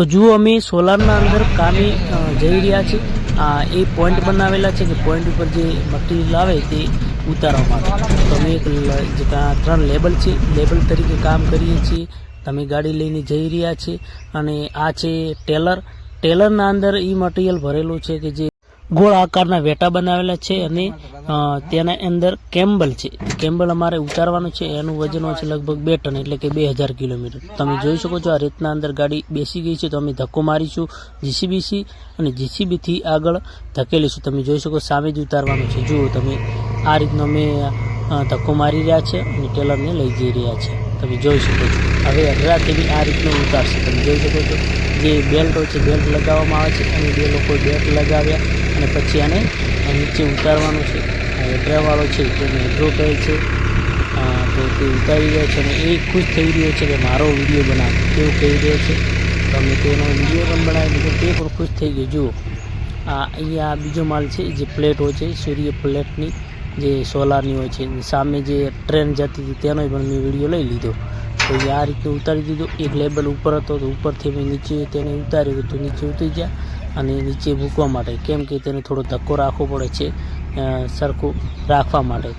તો જુઓ અમે સોલારના અંદર કામે જઈ રહ્યા છીએ. આ એ પોઈન્ટ બનાવેલા છે કે પોઈન્ટ ઉપર જે મટીરિયલ આવે તે ઉતારવામાં આવે. તો અમે એક જે ત્રણ લેબલ છે લેબલ તરીકે કામ કરીએ છીએ. તમે ગાડી લઈને જઈ રહ્યા છીએ. અને આ છે ટેલર. ટેલરના અંદર એ મટીરિયલ ભરેલું છે કે જે ગોળ આકારના વેટા બનાવેલા છે અને તેના અંદર કેમ્બલ છે. કેમ્બલ અમારે ઉતારવાનું છે. એનું વજન હોય છે લગભગ બે ટન, એટલે કે બે હજાર કિલોમીટર. તમે જોઈ શકો છો આ રીતના અંદર ગાડી બેસી ગઈ છે. તો અમે ધક્કો મારીશું, જીસીબીસી અને જીસીબીથી આગળ ધકેલીશું. તમે જોઈ શકો સામે જ ઉતારવાનું છે. જુઓ તમે, આ રીતનો અમે ધક્કો મારી રહ્યા છે અને ટેલરને લઈ જઈ રહ્યા છે. તમે જોઈ શકો છો. હવે અડધાથી આ રીતનું ઉતારશે તમે જોઈ શકો છો જે બેલ્ટો છે બેલ્ટ લગાવવામાં આવે છે. અને બે લોકો બેલ્ટ લગાવ્યા અને પછી આને નીચે ઉતારવાનું છે. હેડરાવાળો છે તેને હેડરો કહે છે. તો તે ઉતારી રહ્યો છે અને એ ખુશ થઈ રહ્યો છે કે મારો વીડિયો બનાવ. તેવું કહી રહ્યો છે. તમે તેનો વીડિયો પણ બનાવી દીધો. તે પણ ખુશ થઈ ગયો. જુઓ, આ અહીંયા બીજો માલ છે, જે પ્લેટો છે, સૂર્ય પ્લેટની જે સોલારની હોય છે સામે જે ટ્રેન જતી હતી, તેનો પણ મેં વીડિયો લઈ લીધો. તો આ રીતે ઉતારી દીધો. એક લેબલ ઉપર હતો, તો ઉપરથી મેં નીચે તેને ઉતાર્યું તો નીચે ઉતરી ગયા અને નીચે મૂકવા માટે. કેમ કે તેને થોડો ધક્કો રાખવો પડે છે સરખું રાખવા માટે.